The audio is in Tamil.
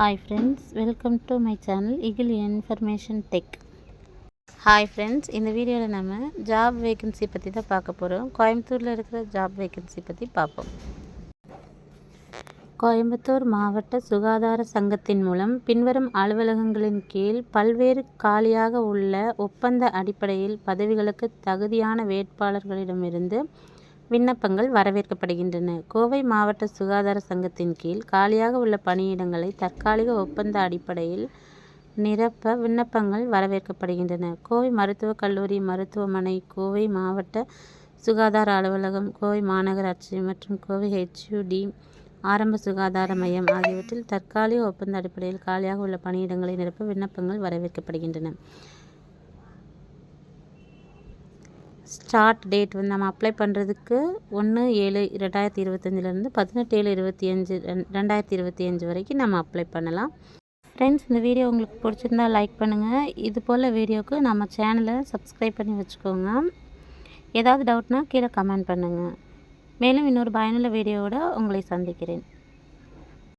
Hi friends welcome to my channel இகில் information tech hi friends இந்த வீடியோவில் நம்ம ஜாப் வேகன்சி பற்றி தான் பார்க்க போகிறோம் கோயம்புத்தூரில் இருக்கிற ஜாப் வேகன்சி பற்றி பார்ப்போம். கோயம்புத்தூர் மாவட்ட சுகாதார சங்கத்தின் மூலம் பின்வரும் அலுவலகங்களின் கீழ் பல்வேறு காலியாக உள்ள ஒப்பந்த அடிப்படையில் பதவிகளுக்கு தகுதியான வேட்பாளர்களிடமிருந்து விண்ணப்பங்கள் வரவேற்கப்படுகின்றன. கோவை மாவட்ட சுகாதார சங்கத்தின் கீழ் காலியாக உள்ள பணியிடங்களை தற்காலிக ஒப்பந்த அடிப்படையில் நிரப்ப விண்ணப்பங்கள் வரவேற்கப்படுகின்றன. கோவை மருத்துவக் கல்லூரி மருத்துவமனை கோவை மாவட்ட சுகாதார அலுவலகம் கோவை மாநகராட்சி மற்றும் கோவை ஹெச்யூடி ஆரம்ப சுகாதார மையம் ஆகியவற்றில் தற்காலிக ஒப்பந்த அடிப்படையில் காலியாக உள்ள பணியிடங்களை நிரப்ப விண்ணப்பங்கள் வரவேற்கப்படுகின்றன. ஸ்டார்ட் டேட் வந்து நம்ம அப்ளை பண்ணுறதுக்கு ஒன்று ஏழு ரெண்டாயிரத்தி இருபத்தஞ்சிலேருந்து பதினெட்டு ஏழு இருபத்தி அஞ்சு ரெண் ரெண்டாயிரத்தி இருபத்தி அஞ்சு வரைக்கும் நம்ம அப்ளை பண்ணலாம். ஃப்ரெண்ட்ஸ் இந்த வீடியோ உங்களுக்கு பிடிச்சிருந்தா லைக் பண்ணுங்கள் இது போல் வீடியோவுக்கு நம்ம சேனலை சப்ஸ்கிரைப் பண்ணி வச்சுக்கோங்க. ஏதாவது டவுட்னா கீழே கமெண்ட் பண்ணுங்கள் மேலும் இன்னொரு பயனுள்ள வீடியோவோட உங்களை சந்திக்கிறேன்.